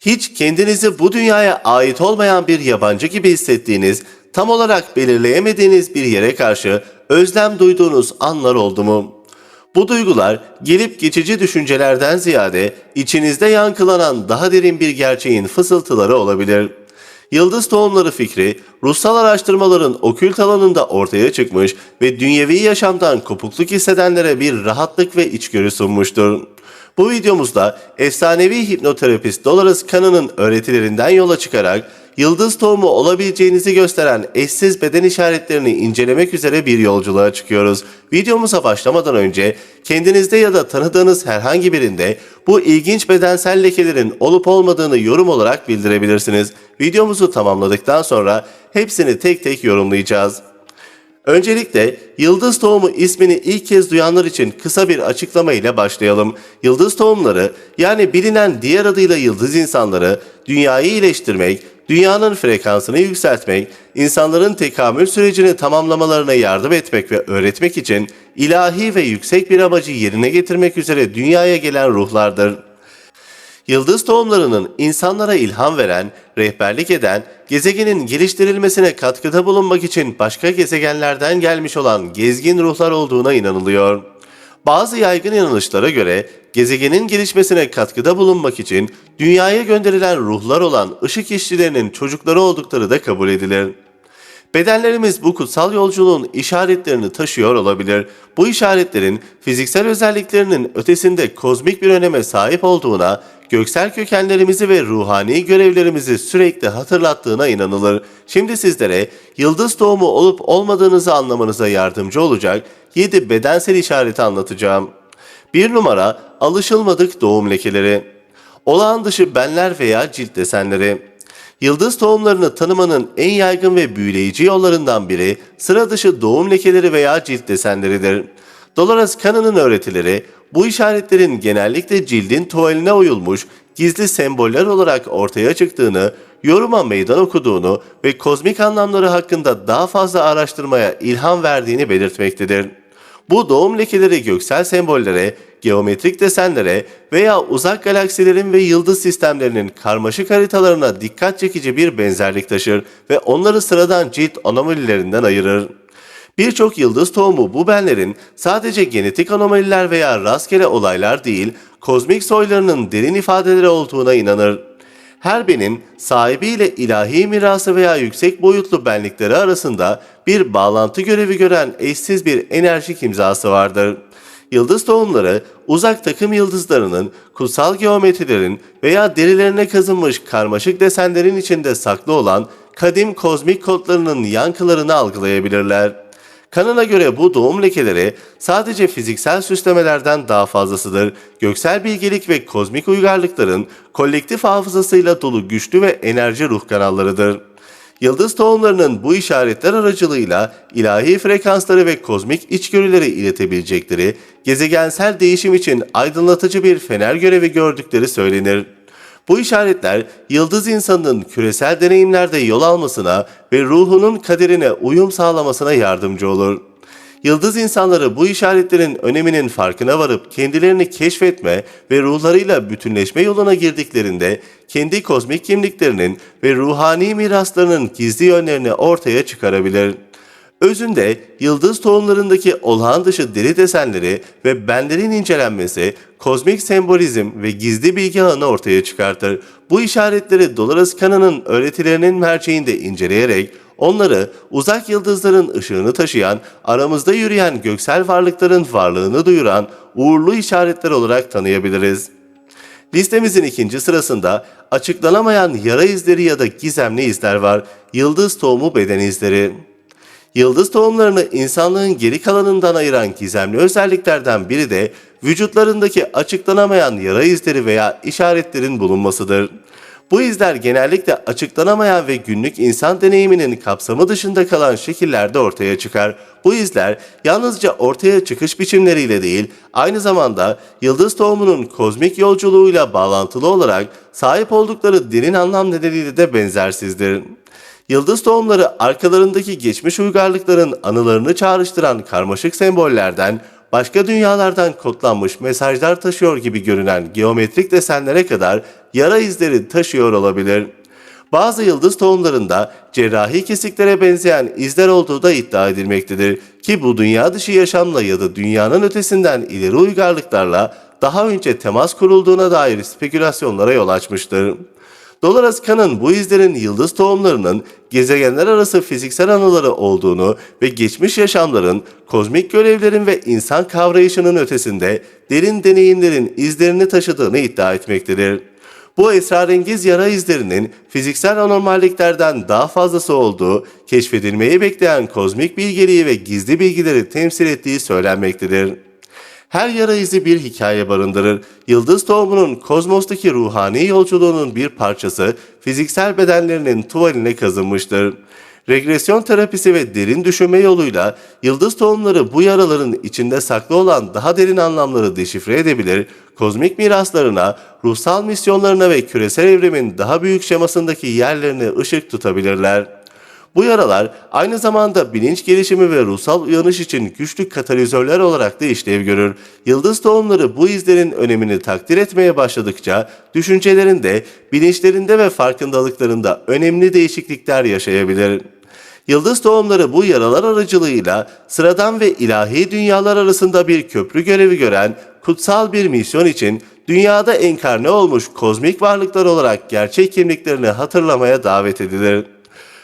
Hiç kendinizi bu dünyaya ait olmayan bir yabancı gibi hissettiğiniz, tam olarak belirleyemediğiniz bir yere karşı özlem duyduğunuz anlar oldu mu? Bu duygular gelip geçici düşüncelerden ziyade içinizde yankılanan daha derin bir gerçeğin fısıltıları olabilir. Yıldız tohumları fikri, ruhsal araştırmaların okült alanında ortaya çıkmış ve dünyevi yaşamdan kopukluk hissedenlere bir rahatlık ve içgörü sunmuştur. Bu videomuzda efsanevi hipnoterapist Dolores Cannon'ın öğretilerinden yola çıkarak yıldız tohumu olabileceğinizi gösteren eşsiz beden işaretlerini incelemek üzere bir yolculuğa çıkıyoruz. Videomuza başlamadan önce kendinizde ya da tanıdığınız herhangi birinde bu ilginç bedensel lekelerin olup olmadığını yorum olarak bildirebilirsiniz. Videomuzu tamamladıktan sonra hepsini tek tek yorumlayacağız. Öncelikle yıldız tohumu ismini ilk kez duyanlar için kısa bir açıklama ile başlayalım. Yıldız tohumları yani bilinen diğer adıyla yıldız insanları dünyayı iyileştirmek, dünyanın frekansını yükseltmek, insanların tekamül sürecini tamamlamalarına yardım etmek ve öğretmek için ilahi ve yüksek bir amacı yerine getirmek üzere dünyaya gelen ruhlardır. Yıldız tohumlarının insanlara ilham veren, rehberlik eden, gezegenin geliştirilmesine katkıda bulunmak için başka gezegenlerden gelmiş olan gezgin ruhlar olduğuna inanılıyor. Bazı yaygın inanışlara göre gezegenin gelişmesine katkıda bulunmak için dünyaya gönderilen ruhlar olan ışık işçilerinin çocukları oldukları da kabul edilir. Bedenlerimiz bu kutsal yolculuğun işaretlerini taşıyor olabilir. Bu işaretlerin fiziksel özelliklerinin ötesinde kozmik bir öneme sahip olduğuna, göksel kökenlerimizi ve ruhani görevlerimizi sürekli hatırlattığına inanılır. Şimdi sizlere yıldız doğumu olup olmadığınızı anlamanıza yardımcı olacak 7 bedensel işareti anlatacağım. 1 numara alışılmadık doğum lekeleri. Olağan dışı benler veya cilt desenleri. Yıldız tohumlarını tanımanın en yaygın ve büyüleyici yollarından biri sıra dışı doğum lekeleri veya cilt desenleridir. Dolores Cannon'ın öğretileri bu işaretlerin genellikle cildin tuvaline uyulmuş gizli semboller olarak ortaya çıktığını, yoruma meydan okuduğunu ve kozmik anlamları hakkında daha fazla araştırmaya ilham verdiğini belirtmektedir. Bu doğum lekeleri göksel sembollere, geometrik desenlere veya uzak galaksilerin ve yıldız sistemlerinin karmaşık haritalarına dikkat çekici bir benzerlik taşır ve onları sıradan cilt anomalilerinden ayırır. Birçok yıldız tohumu bu benlerin sadece genetik anomaliler veya rastgele olaylar değil, kozmik soylarının derin ifadeleri olduğuna inanır. Her benin sahibiyle ilahi mirası veya yüksek boyutlu benlikleri arasında bir bağlantı görevi gören eşsiz bir enerjik imzası vardır. Yıldız tohumları uzak takım yıldızlarının, kutsal geometrilerin veya derilerine kazınmış karmaşık desenlerin içinde saklı olan kadim kozmik kodlarının yankılarını algılayabilirler. Kanına göre bu doğum lekeleri sadece fiziksel süslemelerden daha fazlasıdır. Göksel bilgelik ve kozmik uygarlıkların kolektif hafızasıyla dolu güçlü ve enerji ruh kanallarıdır. Yıldız tohumlarının bu işaretler aracılığıyla ilahi frekansları ve kozmik içgörüleri iletebilecekleri, gezegensel değişim için aydınlatıcı bir fener görevi gördükleri söylenir. Bu işaretler yıldız insanının küresel deneyimlerde yol almasına ve ruhunun kaderine uyum sağlamasına yardımcı olur. Yıldız insanları bu işaretlerin öneminin farkına varıp kendilerini keşfetme ve ruhlarıyla bütünleşme yoluna girdiklerinde kendi kozmik kimliklerinin ve ruhani miraslarının gizli yönlerini ortaya çıkarabilir. Özünde yıldız tohumlarındaki olağan dışı deri desenleri ve benlerin incelenmesi kozmik sembolizm ve gizli bilgi ağını ortaya çıkartır. Bu işaretleri Dolores Cannon'ın öğretilerinin merceğinde inceleyerek onları uzak yıldızların ışığını taşıyan, aramızda yürüyen göksel varlıkların varlığını duyuran uğurlu işaretler olarak tanıyabiliriz. Listemizin ikinci sırasında açıklanamayan yara izleri ya da gizemli izler var. Yıldız tohumu beden izleri. Yıldız tohumlarını insanlığın geri kalanından ayıran gizemli özelliklerden biri de vücutlarındaki açıklanamayan yara izleri veya işaretlerin bulunmasıdır. Bu izler genellikle açıklanamayan ve günlük insan deneyiminin kapsamı dışında kalan şekillerde ortaya çıkar. Bu izler yalnızca ortaya çıkış biçimleriyle değil, aynı zamanda yıldız tohumunun kozmik yolculuğuyla bağlantılı olarak sahip oldukları derin anlam nedeniyle de benzersizdir. Yıldız tohumları arkalarındaki geçmiş uygarlıkların anılarını çağrıştıran karmaşık sembollerden, başka dünyalardan kodlanmış mesajlar taşıyor gibi görünen geometrik desenlere kadar yara izleri taşıyor olabilir. Bazı yıldız tohumlarında cerrahi kesiklere benzeyen izler olduğu da iddia edilmektedir ki bu dünya dışı yaşamla ya da dünyanın ötesinden ileri uygarlıklarla daha önce temas kurulduğuna dair spekülasyonlara yol açmıştır. Dolores Kahn'ın bu izlerin yıldız tohumlarının gezegenler arası fiziksel anıları olduğunu ve geçmiş yaşamların, kozmik görevlerin ve insan kavrayışının ötesinde derin deneyimlerin izlerini taşıdığını iddia etmektedir. Bu esrarengiz yara izlerinin fiziksel anormalliklerden daha fazlası olduğu, keşfedilmeyi bekleyen kozmik bilgeliği ve gizli bilgileri temsil ettiği söylenmektedir. Her yara izi bir hikaye barındırır. Yıldız tohumunun kozmostaki ruhani yolculuğunun bir parçası fiziksel bedenlerinin tuvaline kazınmıştır. Regresyon terapisi ve derin düşünme yoluyla yıldız tohumları bu yaraların içinde saklı olan daha derin anlamları deşifre edebilir, kozmik miraslarına, ruhsal misyonlarına ve küresel evrimin daha büyük şemasındaki yerlerine ışık tutabilirler. Bu yaralar aynı zamanda bilinç gelişimi ve ruhsal uyanış için güçlü katalizörler olarak da işlev görür. Yıldız tohumları bu izlerin önemini takdir etmeye başladıkça düşüncelerinde, bilinçlerinde ve farkındalıklarında önemli değişiklikler yaşayabilir. Yıldız tohumları bu yaralar aracılığıyla sıradan ve ilahi dünyalar arasında bir köprü görevi gören kutsal bir misyon için dünyada enkarne olmuş kozmik varlıklar olarak gerçek kimliklerini hatırlamaya davet edilir.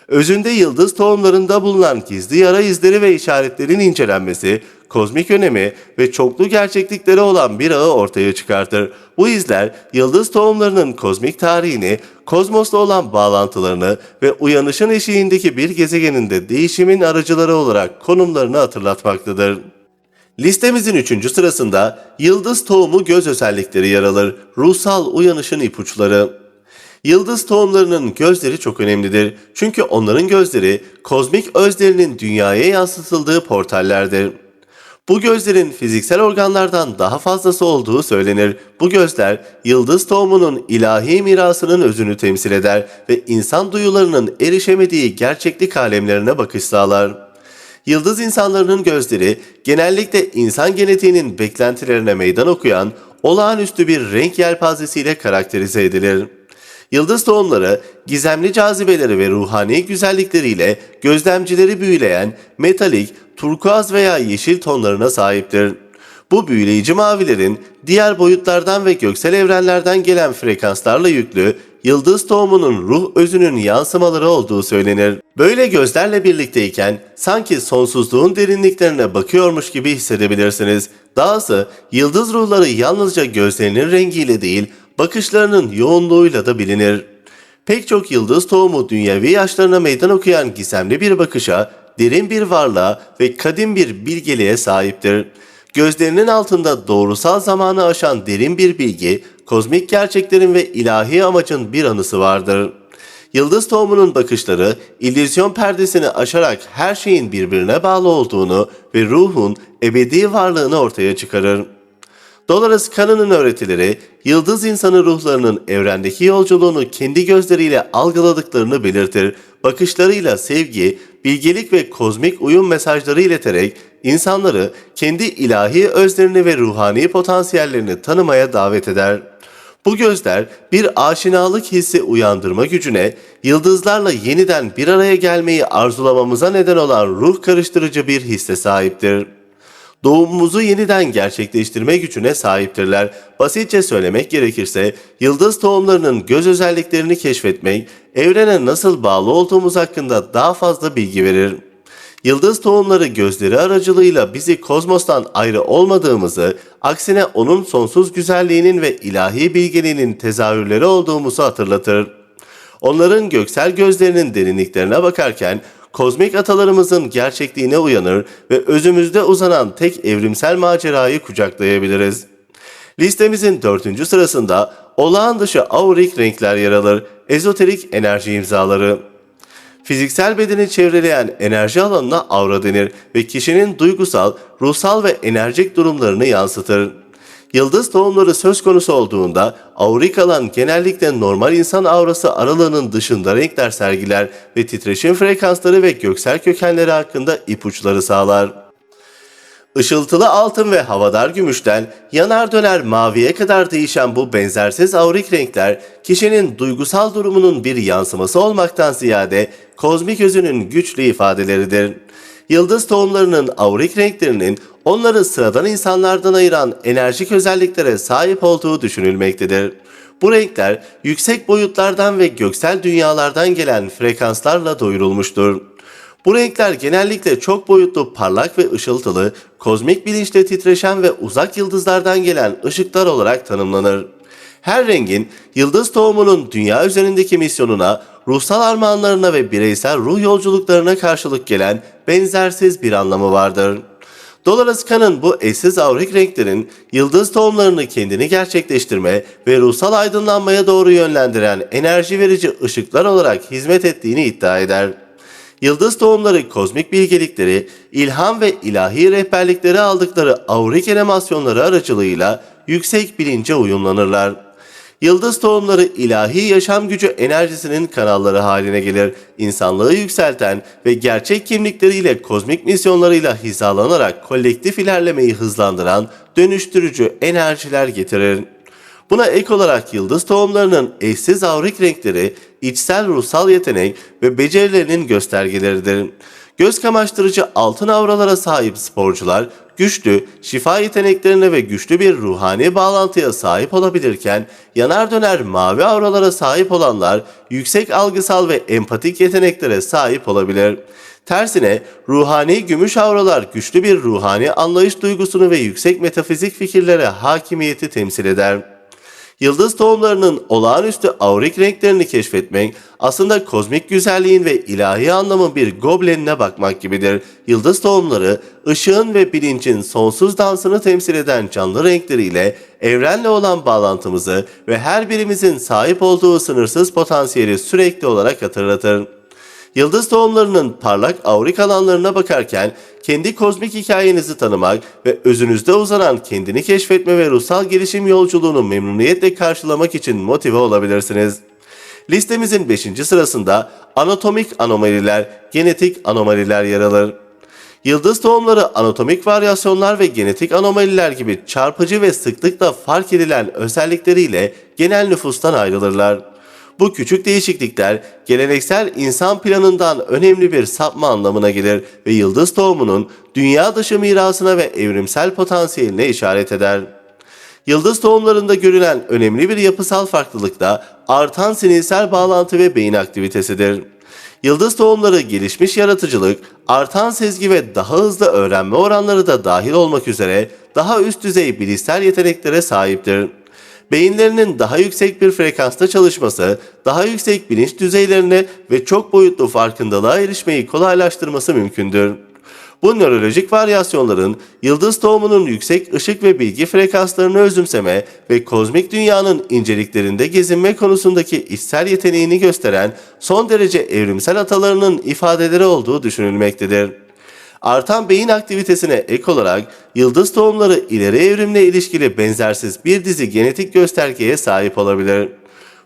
Özünde yıldız tohumlarında bulunan gizli yara izleri ve işaretlerin incelenmesi, kozmik önemi ve çoklu gerçeklikleri olan bir ağı ortaya çıkartır. Bu izler yıldız tohumlarının kozmik tarihini, kozmosla olan bağlantılarını ve uyanışın eşiğindeki bir gezegeninde değişimin aracıları olarak konumlarını hatırlatmaktadır. Listemizin üçüncü sırasında yıldız tohumu göz özellikleri yer alır. Ruhsal uyanışın ipuçları. Yıldız tohumlarının gözleri çok önemlidir. Çünkü onların gözleri kozmik özlerinin dünyaya yansıtıldığı portallerdir. Bu gözlerin fiziksel organlardan daha fazlası olduğu söylenir. Bu gözler yıldız tohumunun ilahi mirasının özünü temsil eder ve insan duyularının erişemediği gerçeklik alemlerine bakış sağlar. Yıldız insanlarının gözleri genellikle insan genetiğinin beklentilerine meydan okuyan olağanüstü bir renk yelpazesiyle karakterize edilir. Yıldız tohumları gizemli cazibeleri ve ruhani güzellikleriyle gözlemcileri büyüleyen metalik, turkuaz veya yeşil tonlarına sahiptir. Bu büyüleyici mavilerin diğer boyutlardan ve göksel evrenlerden gelen frekanslarla yüklü yıldız tohumunun ruh özünün yansımaları olduğu söylenir. Böyle gözlerle birlikteyken sanki sonsuzluğun derinliklerine bakıyormuş gibi hissedebilirsiniz. Dahası yıldız ruhları yalnızca gözlerinin rengiyle değil, bakışlarının yoğunluğuyla da bilinir. Pek çok yıldız tohumu dünyevi yaşlarına meydan okuyan gizemli bir bakışa, derin bir varlığa ve kadim bir bilgeliğe sahiptir. Gözlerinin altında doğrusal zamanı aşan derin bir bilgi, kozmik gerçeklerin ve ilahi amacın bir anısı vardır. Yıldız tohumunun bakışları, illüzyon perdesini aşarak her şeyin birbirine bağlı olduğunu ve ruhun ebedi varlığını ortaya çıkarır. Dolores Cannon'ın öğretileri, yıldız insanı ruhlarının evrendeki yolculuğunu kendi gözleriyle algıladıklarını belirtir. Bakışlarıyla sevgi, bilgelik ve kozmik uyum mesajları ileterek insanları kendi ilahi özlerini ve ruhani potansiyellerini tanımaya davet eder. Bu gözler bir aşinalık hissi uyandırma gücüne, yıldızlarla yeniden bir araya gelmeyi arzulamamıza neden olan ruh karıştırıcı bir hisse sahiptir doğumumuzu yeniden gerçekleştirme gücüne sahiptirler. Basitçe söylemek gerekirse yıldız tohumlarının göz özelliklerini keşfetmek, evrene nasıl bağlı olduğumuz hakkında daha fazla bilgi verir. Yıldız tohumları gözleri aracılığıyla bizi kozmostan ayrı olmadığımızı, aksine onun sonsuz güzelliğinin ve ilahi bilgeliğinin tezahürleri olduğumuzu hatırlatır. Onların göksel gözlerinin derinliklerine bakarken kozmik atalarımızın gerçekliğine uyanır ve özümüzde uzanan tek evrimsel macerayı kucaklayabiliriz. Listemizin dördüncü sırasında olağan dışı aurik renkler yer alır, ezoterik enerji imzaları. Fiziksel bedeni çevreleyen enerji alanına aura denir ve kişinin duygusal, ruhsal ve enerjik durumlarını yansıtır. Yıldız tohumları söz konusu olduğunda aurik alan genellikle normal insan aurası aralığının dışında renkler sergiler ve titreşim frekansları ve göksel kökenleri hakkında ipuçları sağlar. Işıltılı altın ve havadar gümüşten yanar döner maviye kadar değişen bu benzersiz aurik renkler kişinin duygusal durumunun bir yansıması olmaktan ziyade kozmik özünün güçlü ifadeleridir. Yıldız tohumlarının aurik renklerinin onları sıradan insanlardan ayıran enerjik özelliklere sahip olduğu düşünülmektedir. Bu renkler yüksek boyutlardan ve göksel dünyalardan gelen frekanslarla doyurulmuştur. Bu renkler genellikle çok boyutlu, parlak ve ışıltılı, kozmik bilinçle titreşen ve uzak yıldızlardan gelen ışıklar olarak tanımlanır. Her rengin yıldız tohumunun dünya üzerindeki misyonuna, ruhsal armağanlarına ve bireysel ruh yolculuklarına karşılık gelen benzersiz bir anlamı vardır. Dolores bu eşsiz aurik renklerin yıldız tohumlarını kendini gerçekleştirme ve ruhsal aydınlanmaya doğru yönlendiren enerji verici ışıklar olarak hizmet ettiğini iddia eder. Yıldız tohumları kozmik bilgelikleri, ilham ve ilahi rehberlikleri aldıkları aurik enemasyonları aracılığıyla yüksek bilince uyumlanırlar. Yıldız tohumları ilahi yaşam gücü enerjisinin kanalları haline gelir. İnsanlığı yükselten ve gerçek kimlikleriyle kozmik misyonlarıyla hizalanarak kolektif ilerlemeyi hızlandıran dönüştürücü enerjiler getirir. Buna ek olarak yıldız tohumlarının eşsiz aurik renkleri içsel ruhsal yetenek ve becerilerinin göstergeleridir. Göz kamaştırıcı altın avralara sahip sporcular güçlü, şifa yeteneklerine ve güçlü bir ruhani bağlantıya sahip olabilirken yanar döner mavi avralara sahip olanlar yüksek algısal ve empatik yeteneklere sahip olabilir. Tersine ruhani gümüş avralar güçlü bir ruhani anlayış duygusunu ve yüksek metafizik fikirlere hakimiyeti temsil eder. Yıldız tohumlarının olağanüstü aurik renklerini keşfetmek aslında kozmik güzelliğin ve ilahi anlamın bir goblenine bakmak gibidir. Yıldız tohumları ışığın ve bilincin sonsuz dansını temsil eden canlı renkleriyle evrenle olan bağlantımızı ve her birimizin sahip olduğu sınırsız potansiyeli sürekli olarak hatırlatır. Yıldız tohumlarının parlak aurik alanlarına bakarken kendi kozmik hikayenizi tanımak ve özünüzde uzanan kendini keşfetme ve ruhsal gelişim yolculuğunu memnuniyetle karşılamak için motive olabilirsiniz. Listemizin 5. sırasında anatomik anomaliler, genetik anomaliler yer alır. Yıldız tohumları anatomik varyasyonlar ve genetik anomaliler gibi çarpıcı ve sıklıkla fark edilen özellikleriyle genel nüfustan ayrılırlar. Bu küçük değişiklikler geleneksel insan planından önemli bir sapma anlamına gelir ve yıldız tohumunun dünya dışı mirasına ve evrimsel potansiyeline işaret eder. Yıldız tohumlarında görülen önemli bir yapısal farklılık da artan sinirsel bağlantı ve beyin aktivitesidir. Yıldız tohumları gelişmiş yaratıcılık, artan sezgi ve daha hızlı öğrenme oranları da dahil olmak üzere daha üst düzey bilişsel yeteneklere sahiptir beyinlerinin daha yüksek bir frekansta çalışması, daha yüksek bilinç düzeylerine ve çok boyutlu farkındalığa erişmeyi kolaylaştırması mümkündür. Bu nörolojik varyasyonların yıldız tohumunun yüksek ışık ve bilgi frekanslarını özümseme ve kozmik dünyanın inceliklerinde gezinme konusundaki içsel yeteneğini gösteren son derece evrimsel atalarının ifadeleri olduğu düşünülmektedir. Artan beyin aktivitesine ek olarak yıldız tohumları ileri evrimle ilişkili benzersiz bir dizi genetik göstergeye sahip olabilir.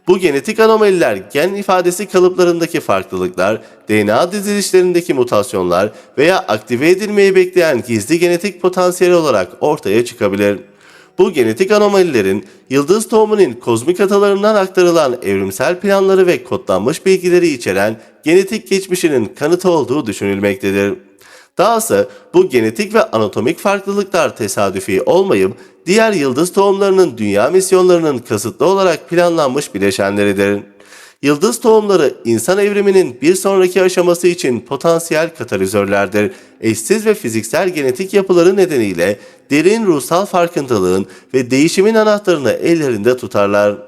Bu genetik anomaliler gen ifadesi kalıplarındaki farklılıklar, DNA dizilişlerindeki mutasyonlar veya aktive edilmeyi bekleyen gizli genetik potansiyel olarak ortaya çıkabilir. Bu genetik anomalilerin yıldız tohumunun kozmik atalarından aktarılan evrimsel planları ve kodlanmış bilgileri içeren genetik geçmişinin kanıtı olduğu düşünülmektedir. Dahası bu genetik ve anatomik farklılıklar tesadüfi olmayıp diğer yıldız tohumlarının dünya misyonlarının kasıtlı olarak planlanmış bileşenleridir. Yıldız tohumları insan evriminin bir sonraki aşaması için potansiyel katalizörlerdir. Eşsiz ve fiziksel genetik yapıları nedeniyle derin ruhsal farkındalığın ve değişimin anahtarını ellerinde tutarlar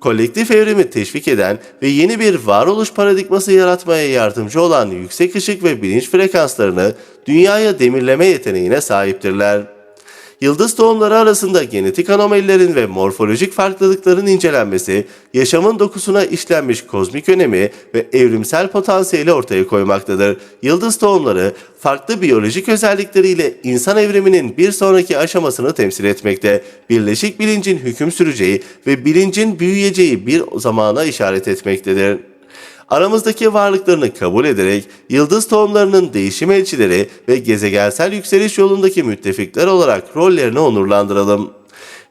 kolektif evrimi teşvik eden ve yeni bir varoluş paradigması yaratmaya yardımcı olan yüksek ışık ve bilinç frekanslarını dünyaya demirleme yeteneğine sahiptirler. Yıldız tohumları arasında genetik anomalilerin ve morfolojik farklılıkların incelenmesi, yaşamın dokusuna işlenmiş kozmik önemi ve evrimsel potansiyeli ortaya koymaktadır. Yıldız tohumları farklı biyolojik özellikleriyle insan evriminin bir sonraki aşamasını temsil etmekte. Birleşik bilincin hüküm süreceği ve bilincin büyüyeceği bir zamana işaret etmektedir. Aramızdaki varlıklarını kabul ederek yıldız tohumlarının değişim elçileri ve gezegensel yükseliş yolundaki müttefikler olarak rollerini onurlandıralım.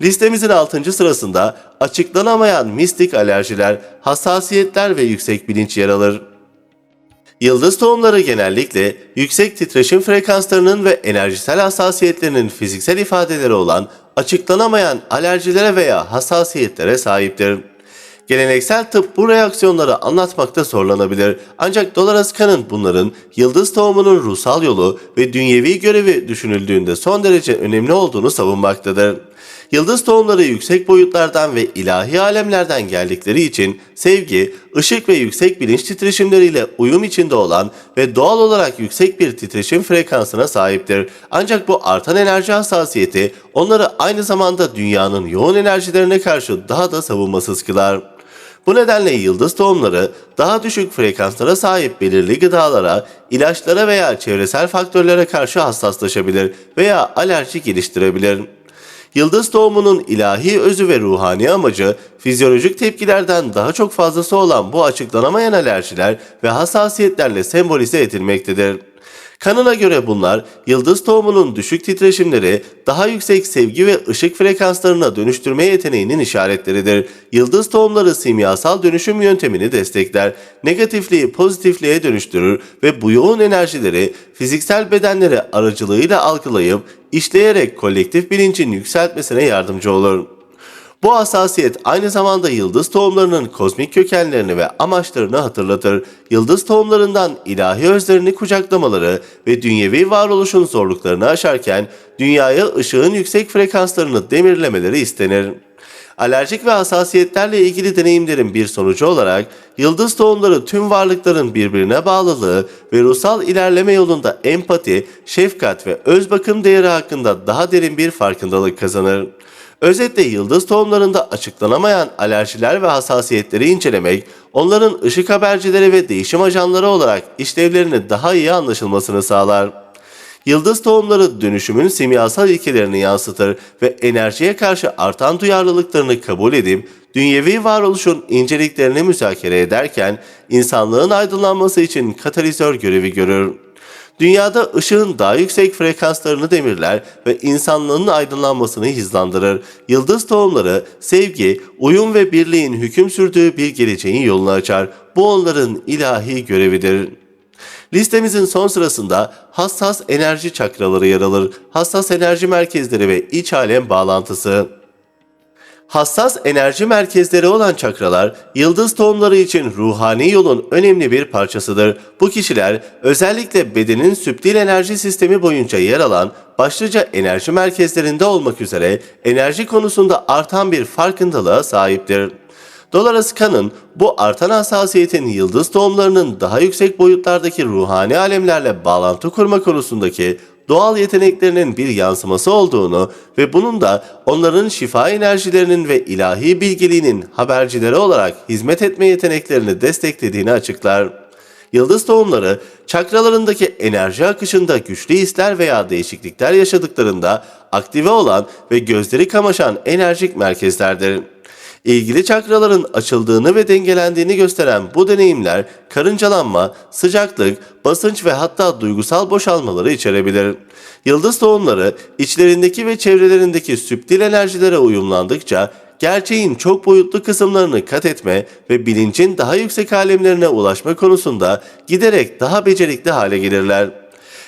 Listemizin 6. sırasında açıklanamayan mistik alerjiler, hassasiyetler ve yüksek bilinç yer alır. Yıldız tohumları genellikle yüksek titreşim frekanslarının ve enerjisel hassasiyetlerinin fiziksel ifadeleri olan açıklanamayan alerjilere veya hassasiyetlere sahiptir. Geleneksel tıp bu reaksiyonları anlatmakta zorlanabilir ancak Dolores Cannon bunların yıldız tohumunun ruhsal yolu ve dünyevi görevi düşünüldüğünde son derece önemli olduğunu savunmaktadır. Yıldız tohumları yüksek boyutlardan ve ilahi alemlerden geldikleri için sevgi, ışık ve yüksek bilinç titreşimleriyle uyum içinde olan ve doğal olarak yüksek bir titreşim frekansına sahiptir. Ancak bu artan enerji hassasiyeti onları aynı zamanda dünyanın yoğun enerjilerine karşı daha da savunmasız kılar. Bu nedenle yıldız tohumları daha düşük frekanslara sahip belirli gıdalara, ilaçlara veya çevresel faktörlere karşı hassaslaşabilir veya alerji geliştirebilir. Yıldız tohumunun ilahi özü ve ruhani amacı fizyolojik tepkilerden daha çok fazlası olan bu açıklanamayan alerjiler ve hassasiyetlerle sembolize edilmektedir. Kanına göre bunlar yıldız tohumunun düşük titreşimleri daha yüksek sevgi ve ışık frekanslarına dönüştürme yeteneğinin işaretleridir. Yıldız tohumları simyasal dönüşüm yöntemini destekler, negatifliği pozitifliğe dönüştürür ve bu yoğun enerjileri fiziksel bedenleri aracılığıyla algılayıp işleyerek kolektif bilincin yükseltmesine yardımcı olur. Bu hassasiyet aynı zamanda yıldız tohumlarının kozmik kökenlerini ve amaçlarını hatırlatır. Yıldız tohumlarından ilahi özlerini kucaklamaları ve dünyevi varoluşun zorluklarını aşarken dünyaya ışığın yüksek frekanslarını demirlemeleri istenir. Alerjik ve hassasiyetlerle ilgili deneyimlerin bir sonucu olarak yıldız tohumları tüm varlıkların birbirine bağlılığı ve ruhsal ilerleme yolunda empati, şefkat ve öz bakım değeri hakkında daha derin bir farkındalık kazanır. Özetle yıldız tohumlarında açıklanamayan alerjiler ve hassasiyetleri incelemek, onların ışık habercileri ve değişim ajanları olarak işlevlerini daha iyi anlaşılmasını sağlar. Yıldız tohumları dönüşümün simyasal ilkelerini yansıtır ve enerjiye karşı artan duyarlılıklarını kabul edip dünyevi varoluşun inceliklerini müzakere ederken insanlığın aydınlanması için katalizör görevi görür. Dünyada ışığın daha yüksek frekanslarını demirler ve insanlığın aydınlanmasını hızlandırır. Yıldız tohumları sevgi, uyum ve birliğin hüküm sürdüğü bir geleceğin yolunu açar. Bu onların ilahi görevidir. Listemizin son sırasında hassas enerji çakraları yer alır. Hassas enerji merkezleri ve iç alem bağlantısı. Hassas enerji merkezleri olan çakralar, yıldız tohumları için ruhani yolun önemli bir parçasıdır. Bu kişiler özellikle bedenin süptil enerji sistemi boyunca yer alan başlıca enerji merkezlerinde olmak üzere enerji konusunda artan bir farkındalığa sahiptir. Dolores Cannon bu artan hassasiyetin yıldız tohumlarının daha yüksek boyutlardaki ruhani alemlerle bağlantı kurma konusundaki doğal yeteneklerinin bir yansıması olduğunu ve bunun da onların şifa enerjilerinin ve ilahi bilgeliğinin habercileri olarak hizmet etme yeteneklerini desteklediğini açıklar. Yıldız tohumları çakralarındaki enerji akışında güçlü hisler veya değişiklikler yaşadıklarında aktive olan ve gözleri kamaşan enerjik merkezlerdir. İlgili çakraların açıldığını ve dengelendiğini gösteren bu deneyimler karıncalanma, sıcaklık, basınç ve hatta duygusal boşalmaları içerebilir. Yıldız tohumları içlerindeki ve çevrelerindeki süptil enerjilere uyumlandıkça gerçeğin çok boyutlu kısımlarını kat etme ve bilincin daha yüksek alemlerine ulaşma konusunda giderek daha becerikli hale gelirler.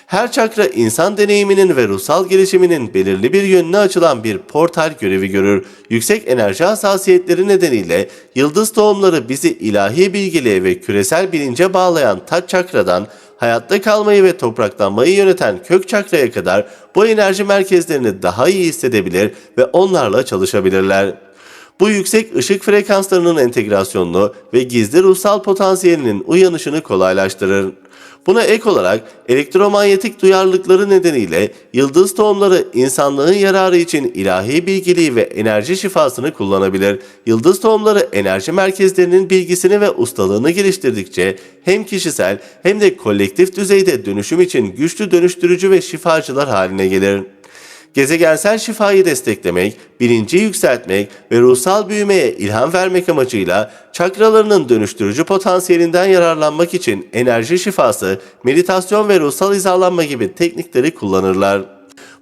Her çakra insan deneyiminin ve ruhsal gelişiminin belirli bir yönüne açılan bir portal görevi görür. Yüksek enerji hassasiyetleri nedeniyle yıldız tohumları bizi ilahi bilgiliğe ve küresel bilince bağlayan taç çakradan hayatta kalmayı ve topraklanmayı yöneten kök çakraya kadar bu enerji merkezlerini daha iyi hissedebilir ve onlarla çalışabilirler. Bu yüksek ışık frekanslarının entegrasyonunu ve gizli ruhsal potansiyelinin uyanışını kolaylaştırır. Buna ek olarak elektromanyetik duyarlılıkları nedeniyle yıldız tohumları insanlığın yararı için ilahi bilgiliği ve enerji şifasını kullanabilir. Yıldız tohumları enerji merkezlerinin bilgisini ve ustalığını geliştirdikçe hem kişisel hem de kolektif düzeyde dönüşüm için güçlü dönüştürücü ve şifacılar haline gelir. Gezegensel şifayı desteklemek, bilinci yükseltmek ve ruhsal büyümeye ilham vermek amacıyla çakralarının dönüştürücü potansiyelinden yararlanmak için enerji şifası, meditasyon ve ruhsal hizalanma gibi teknikleri kullanırlar.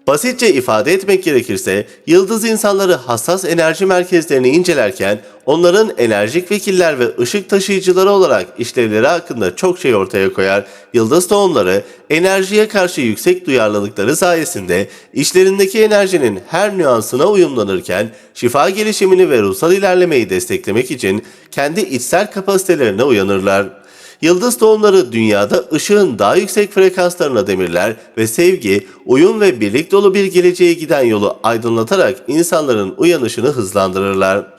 Basitçe ifade etmek gerekirse, yıldız insanları hassas enerji merkezlerini incelerken, onların enerjik vekiller ve ışık taşıyıcıları olarak işlevleri hakkında çok şey ortaya koyar. Yıldız tohumları, enerjiye karşı yüksek duyarlılıkları sayesinde işlerindeki enerjinin her nüansına uyumlanırken, şifa gelişimini ve ruhsal ilerlemeyi desteklemek için kendi içsel kapasitelerine uyanırlar. Yıldız tohumları dünyada ışığın daha yüksek frekanslarına demirler ve sevgi, uyum ve birlik dolu bir geleceğe giden yolu aydınlatarak insanların uyanışını hızlandırırlar.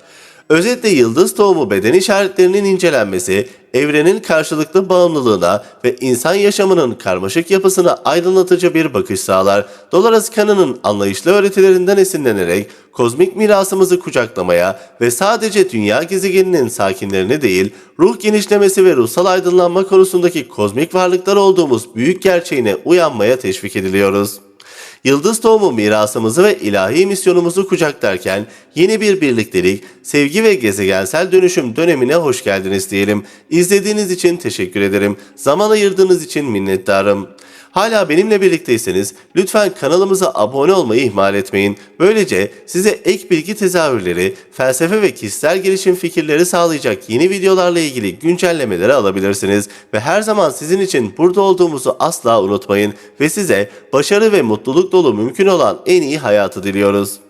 Özetle yıldız tohumu beden işaretlerinin incelenmesi, evrenin karşılıklı bağımlılığına ve insan yaşamının karmaşık yapısına aydınlatıcı bir bakış sağlar. Dolores Cannon'ın anlayışlı öğretilerinden esinlenerek kozmik mirasımızı kucaklamaya ve sadece dünya gezegeninin sakinlerini değil, ruh genişlemesi ve ruhsal aydınlanma konusundaki kozmik varlıklar olduğumuz büyük gerçeğine uyanmaya teşvik ediliyoruz. Yıldız tohumu mirasımızı ve ilahi misyonumuzu kucaklarken yeni bir birliktelik, sevgi ve gezegensel dönüşüm dönemine hoş geldiniz diyelim. İzlediğiniz için teşekkür ederim. Zaman ayırdığınız için minnettarım. Hala benimle birlikteyseniz lütfen kanalımıza abone olmayı ihmal etmeyin. Böylece size ek bilgi tezahürleri, felsefe ve kişisel gelişim fikirleri sağlayacak yeni videolarla ilgili güncellemeleri alabilirsiniz. Ve her zaman sizin için burada olduğumuzu asla unutmayın ve size başarı ve mutluluk dolu mümkün olan en iyi hayatı diliyoruz.